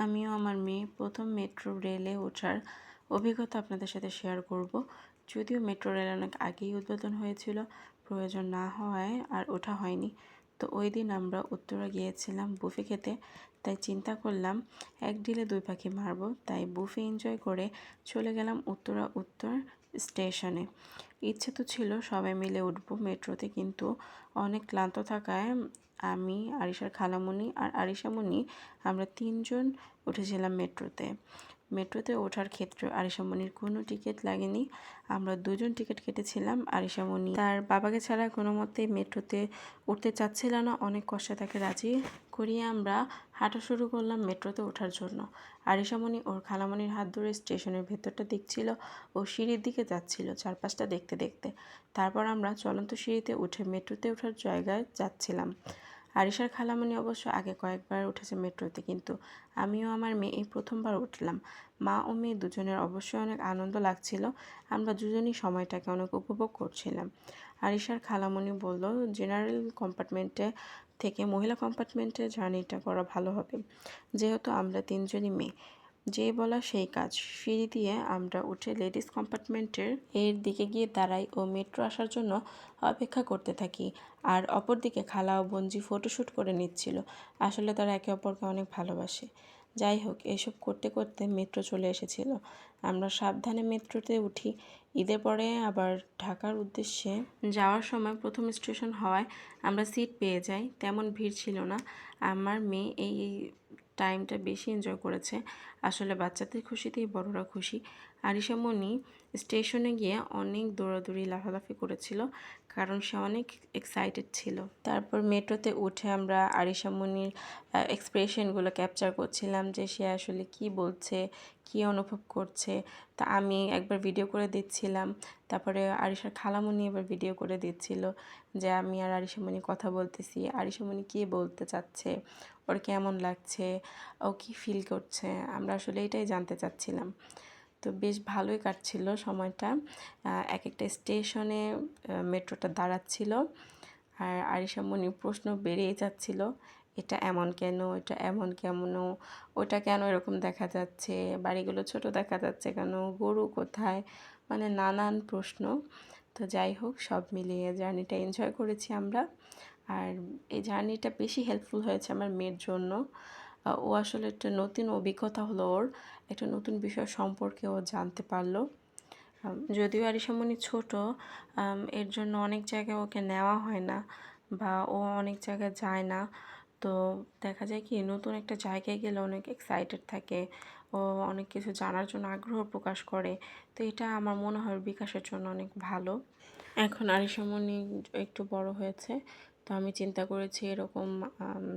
আমিও আমার মেয়ে প্রথম মেট্রো রেলে ওঠার অভিজ্ঞতা আপনাদের সাথে শেয়ার করব। যদিও মেট্রো রেল অনেক আগেই উদ্বোধন হয়েছিল, প্রয়োজন না হওয়ায় আর ওঠা হয়নি। তো ওই দিন আমরা উত্তরা গিয়েছিলাম বুফে খেতে, তাই চিন্তা করলাম এক ডিলে দুই পাখি মারবো, তাই বুফে এনজয় করে চলে গেলাম উত্তরা উত্তর স্টেশনে। ইচ্ছে তো ছিল সবাই মিলে উঠবো মেট্রোতে, কিন্তু অনেক ক্লান্ত থাকায় আমি, আরিশার খালামণি আর আরিশামণি আমরা তিনজন উঠেছিলাম মেট্রোতে। মেট্রোতে ওঠার ক্ষেত্রে আরিশামণির কোনো টিকিট লাগেনি। আমরা দুজন টিকিট কেটেছিলাম আরিশামণি তার বাবাকে ছাড়া কোনো মতে মেট্রোতে উঠতে চাচ্ছিল না। অনেক কষ্টে তাকে রাজি করিয়ে আমরা হাঁটা শুরু করলাম মেট্রোতে ওঠার জন্য। আরিশামণি ওর খালামণির হাত ধরে স্টেশনের ভেতরটা দেখছিল ও সিঁড়ির দিকে যাচ্ছিল চারপাশটা দেখতে দেখতে। তারপর আমরা চলন্ত সিঁড়িতে উঠে মেট্রোতে ওঠার জায়গায় যাচ্ছিলাম। আরিশার খালামণি অবশ্য আগে কয়েকবার উঠেছে মেট্রোতে, কিন্তু আমিও আমার মেয়ে এই প্রথমবার উঠলাম। মা ও মেয়ে দুজনের অবশ্যই অনেক আনন্দ লাগছিল। আমরা দুজনই সময়টাকে অনেক উপভোগ করছিলাম। আরিশার খালামণি বলল জেনারেল কম্পার্টমেন্টে থেকে মহিলা কম্পার্টমেন্টে জার্নিটা করা ভালো হবে। যেহেতু আমরা তিনজনই মেয়ে যেই বলা সেই কাজ। সিঁড়ি দিয়ে আমরা উঠে লেডিস কম্পার্টমেন্টের এর দিকে গিয়ে দাঁড়াই ও মেট্রো আসার জন্য অপেক্ষা করতে থাকি। আর অপরদিকে খালা ও বঞ্জি ফটোশ্যুট করে নিচ্ছিল। আসলে তারা একে অপরকে অনেক ভালোবাসে। যাই হোক, এসব করতে করতে মেট্রো চলে এসেছিল। আমরা সাবধানে মেট্রোতে উঠি। ঈদের পরে আবার ঢাকার উদ্দেশ্যে যাওয়ার সময় প্রথম স্টেশন হওয়ায় আমরা সিট পেয়ে যাই। তেমন ভিড় ছিল না। আমার মেয়ে এই টাইমটা বেশি এনজয় করেছে। আসলে বাচ্চাদের খুশিতেই বড়রা খুশি। আরিশামণি স্টেশনে গিয়ে অনেক দৌড়াদৌড়ি, লাফালাফি করেছিল কারণ সে অনেক এক্সাইটেড ছিল। তারপর মেট্রোতে উঠে আমরা আরিশামণির এক্সপ্রেশনগুলো ক্যাপচার করছিলাম যে সে আসলে কি বলছে, কি অনুভব করছে। তা আমি একবার ভিডিও করে দিচ্ছিলাম। তারপরে আরিশার খালামণি এবার ভিডিও করে দিচ্ছিল যে আমি আর আরিশামণি কথা বলতেছি। আরিশামণি কী বলতে চাচ্ছে? ওর কেমন লাগছে? ও কি ফিল করছে? আমরা আসলে এটাই জানতে চাচ্ছিলাম। তো বেশ ভালোই কাটছিল সময়টা। এক একটা স্টেশনে মেট্রোটা দাঁড়াচ্ছিল। আর আরিশামণি প্রশ্ন বেড়েই যাচ্ছিল, এটা এমন কেন? এটা এমন কেমন? ওটা কেন এরকম দেখা যাচ্ছে? বাড়িগুলো ছোট দেখা যাচ্ছে কেন? গরু কোথায়? মানে নানান প্রশ্ন। তো যাই হোক, সব মিলিয়ে জার্নিটা এনজয় করেছি আমরা। আর এই জার্নিটা বেশি হেল্পফুল হয়েছে আমার মেয়ের জন্য। ও আসলে একটা নতুন অভিজ্ঞতা হলো ওর, একটা নতুন বিষয় সম্পর্কে ও জানতে পারল। যদিও আরিসামণি ছোট এর জন্য অনেক জায়গায় ওকে নেওয়া হয় না বা ও অনেক জায়গায় যায় না। তো দেখা যায় কি, নতুন একটা জায়গায় গেলে অনেক এক্সাইটেড থাকে, ও অনেক কিছু জানার জন্য আগ্রহ প্রকাশ করে। তো এটা আমার মনে হয় বিকাশের জন্য অনেক ভালো। এখন আরিসামণি একটু বড় হয়েছে তো আমি চিন্তা করেছি এরকম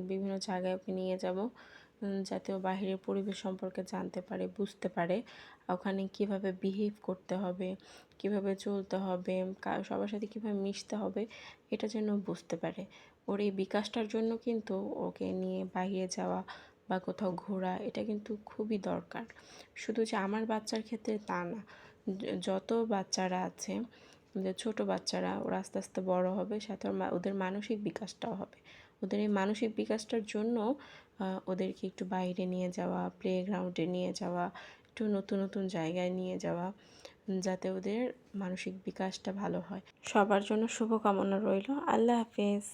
বিভিন্ন জায়গায় ওকে নিয়ে যাব যাতে ও বাহিরের পরিবেশ সম্পর্কে জানতে পারে, বুঝতে পারে, ওখানে কীভাবে বিহেভ করতে হবে, কীভাবে চলতে হবে সবার সাথে কীভাবে মিশতে হবে, এটা যেন বুঝতে পারে। ওর এই বিকাশটার জন্য কিন্তু ওকে নিয়ে বাইরে যাওয়া বা কোথাও ঘোরা, এটা কিন্তু খুবই দরকার। শুধু যে আমার বাচ্চার ক্ষেত্রে তা না যত বাচ্চারা আছে যে ছোটো বাচ্চারা ওরা আস্তে আস্তে বড় হবে, সাথে ওদের মানসিক বিকাশটাও হবে। ওদের এই মানসিক বিকাশটার জন্য ওদেরকে একটু বাইরে নিয়ে যাওয়া প্লে গ্রাউন্ডে নিয়ে যাওয়া, একটু নতুন নতুন জায়গায় নিয়ে যাওয়া যাতে ওদের মানসিক বিকাশটা ভালো হয়। সবার জন্য শুভকামনা রইল। আল্লাহ হাফেজ।